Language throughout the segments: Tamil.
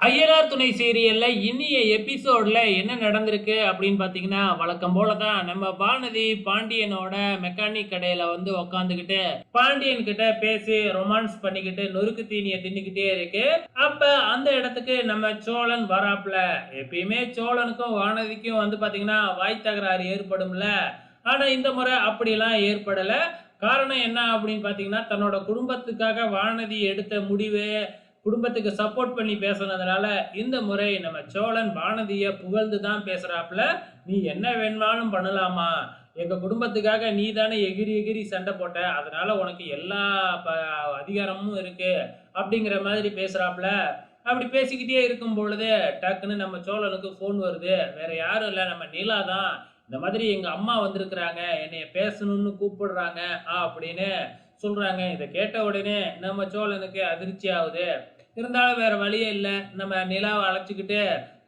ஐயனார் துணை சீரியல்ல இன்னிய எபிசோட்ல என்ன நடந்திருக்கு அப்படின்னு பார்த்தீங்கன்னா வழக்கம் போல தான் நம்ம வானதி பாண்டியனோட மெக்கானிக் கடையில வந்து உக்காந்துக்கிட்டு பாண்டியன் கிட்ட பேசி ரொமான்ஸ் பண்ணிக்கிட்டு நொறுக்கு தீனியை தின்னுக்கிட்டே இருக்கு. அப்போ அந்த இடத்துக்கு நம்ம சோழன் வராப்ல எப்பயுமே சோழனுக்கும் வானதிக்கும் வந்து பார்த்தீங்கன்னா வாய் தகராறு ஏற்படும்ல. ஆனால் இந்த முறை அப்படிலாம் ஏற்படலை. காரணம் என்ன அப்படின்னு பார்த்தீங்கன்னா தன்னோட குடும்பத்துக்காக வானதி எடுத்த முடிவு குடும்பத்துக்கு சப்போர்ட் பண்ணி பேசுனதுனால இந்த முறை நம்ம சோழன் வானதியை புகழ்ந்து தான் பேசுகிறாப்புல நீ என்ன வேணாலும் பண்ணலாமா? எங்கள் குடும்பத்துக்காக நீ தானே எகிரி எகிரி சண்டை போட்ட. அதனால உனக்கு எல்லா ப அதிகாரமும் இருக்குது அப்படிங்கிற மாதிரி பேசுகிறாப்புல அப்படி பேசிக்கிட்டே இருக்கும் பொழுது டக்குன்னு நம்ம சோழனுக்கு ஃபோன் வருது. வேற யாரும் இல்லை. நம்ம நிலா தான். இந்த மாதிரி எங்கள் அம்மா வந்திருக்கிறாங்க. என்னைய பேசணும்னு கூப்பிடுறாங்க. ஆ அப்படின்னு சொல்கிறாங்க இதை கேட்ட உடனே நம்ம சோழனுக்கு அதிர்ச்சி ஆகுது. இருந்தாலும் வேறு வழியே இல்லை. நம்ம நிலாவை அழைச்சிக்கிட்டு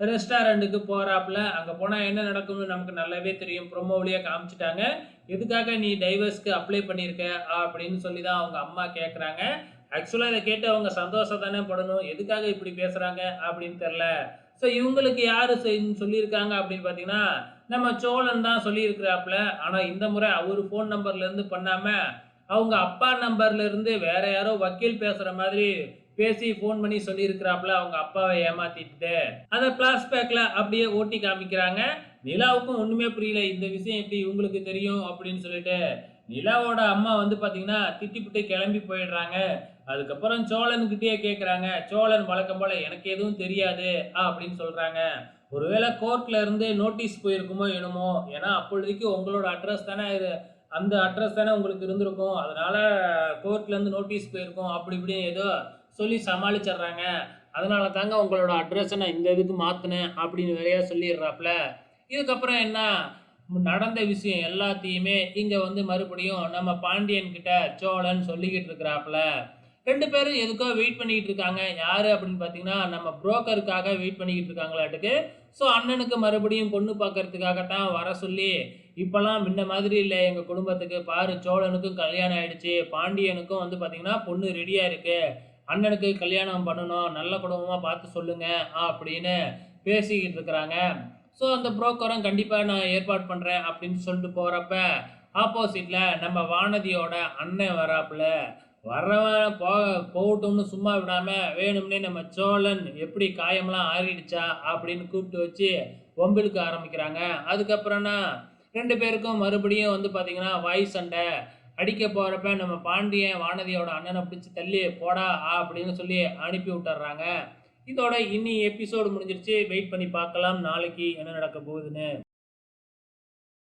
ரெஸ்டாரண்ட்டுக்கு போகிறாப்புல அங்கே போனால் என்ன நடக்கும்னு நமக்கு நல்லாவே தெரியும். ப்ரொமோவிலேயே காமிச்சிட்டாங்க. எதுக்காக நீ டைவர்ஸ்க்கு அப்ளை பண்ணியிருக்க? அப்படின்னு சொல்லி தான் அவங்க அம்மா கேட்குறாங்க ஆக்சுவலாக இதை கேட்டு அவங்க சந்தோஷம் தானே படணும். எதுக்காக இப்படி பேசுகிறாங்க அப்படின்னு தெரில ஸோ இவங்களுக்கு யார் செய்- சொல்லியிருக்காங்க அப்படின்னு பார்த்தீங்கன்னா நம்ம சோழன் தான் சொல்லியிருக்கிறாப்புல. ஆனால் இந்த முறை அவர் ஃபோன் நம்பர்லேருந்து பண்ணாமல் அவங்க அப்பா நம்பர்ல இருந்து வேற யாரோ வக்கீல் பேசுற மாதிரி பேசி ஃபோன் பண்ணி சொல்லியிருக்கிறாப்புல அவங்க அப்பாவை ஏமாத்திட்டு அதை பிளாஸ்பேக்ல அப்படியே ஓட்டி காமிக்கிறாங்க. நிலாவுக்கும் ஒண்ணுமே புரியல இந்த விஷயம் எப்படி இவங்களுக்கு தெரியும் அப்படின்னு சொல்லிட்டு. நிலாவோட அம்மா வந்து பாத்தீங்கன்னா திட்டிப்புட்டு கிளம்பி போயிடுறாங்க. அதுக்கப்புறம் சோழன்கிட்டயே கேட்குறாங்க சோழன் வழக்கம் போல எனக்கு எதுவும் தெரியாது ஆ அப்படின்னு சொல்றாங்க. ஒருவேளை கோர்ட்ல இருந்து நோட்டீஸ் போயிருக்குமோ என்னமோ ஏன்னா அப்பொழுதைக்கு உங்களோட அட்ரஸ் தானே இது. அந்த அட்ரஸ் தானே உங்களுக்கு இருந்திருக்கும். அதனால் கோர்ட்லேருந்து நோட்டீஸ் போயிருக்கோம். அப்படி இப்படின்னு ஏதோ சொல்லி சமாளிச்சிடுறாங்க. அதனால தாங்க உங்களோட அட்ரஸை நான் இந்த இதுக்கு மாற்றினேன் அப்படின்னு வேறையா சொல்லிடுறாப்புல. இதுக்கப்புறம் என்ன? நடந்த விஷயம் எல்லாத்தையுமே இங்கே வந்து மறுபடியும் நம்ம பாண்டியன்கிட்ட சோழன் சொல்லிக்கிட்டு இருக்கிறாப்புல. ரெண்டு பேரும் எதுக்கோ வெயிட் பண்ணிக்கிட்டு இருக்காங்க. யார் அப்படின்னு பார்த்தீங்கன்னா நம்ம புரோக்கருக்காக வெயிட் பண்ணிக்கிட்டு இருக்காங்களாட்டுக்கு. ஸோ அண்ணனுக்கு மறுபடியும் பொண்ணு பார்க்கறதுக்காகத்தான் வர சொல்லி இப்போல்லாம் முன்ன மாதிரி இல்லை. எங்கள் குடும்பத்துக்கு பாரு சோழனுக்கும் கல்யாணம் ஆயிடுச்சு. பாண்டியனுக்கும் வந்து பார்த்தீங்கன்னா பொண்ணு ரெடியாக இருக்குது அண்ணனுக்கு கல்யாணம் பண்ணணும். நல்ல குடும்பமாக பார்த்து சொல்லுங்கள் அப்படின்னு பேசிக்கிட்டு இருக்கிறாங்க. ஸோ அந்த புரோக்கரும் கண்டிப்பாக நான் ஏற்பாடு பண்ணுறேன் அப்படின்னு சொல்லிட்டு போகிறப்ப ஆப்போசிட்டில் நம்ம வானதியோட அண்ணன் வராப்புல. வர்றவன் போ போகட்டும்னு சும்மா விடாமல் வேணும்னே நம்ம சோழன் எப்படி காயம்லாம் ஆறிடுச்சா அப்படின்னு கூப்பிட்டு வச்சு ஒம்பிலுக்கு ஆரம்பிக்கிறாங்க. அதுக்கப்புறம்னா ரெண்டு பேருக்கும் மறுபடியும் வந்து பார்த்திங்கன்னா வாய் சண்டை. அடிக்க போகிறப்ப நம்ம பாண்டியன் வானதியோட அண்ணனை பிடிச்சி தள்ளி போடா அப்படின்னு சொல்லி அனுப்பி விட்டுறாங்க. இதோட இன்னி எபிசோடு முடிஞ்சிருச்சு. வெயிட் பண்ணி பார்க்கலாம். நாளைக்கு என்ன நடக்க போகுதுன்னு.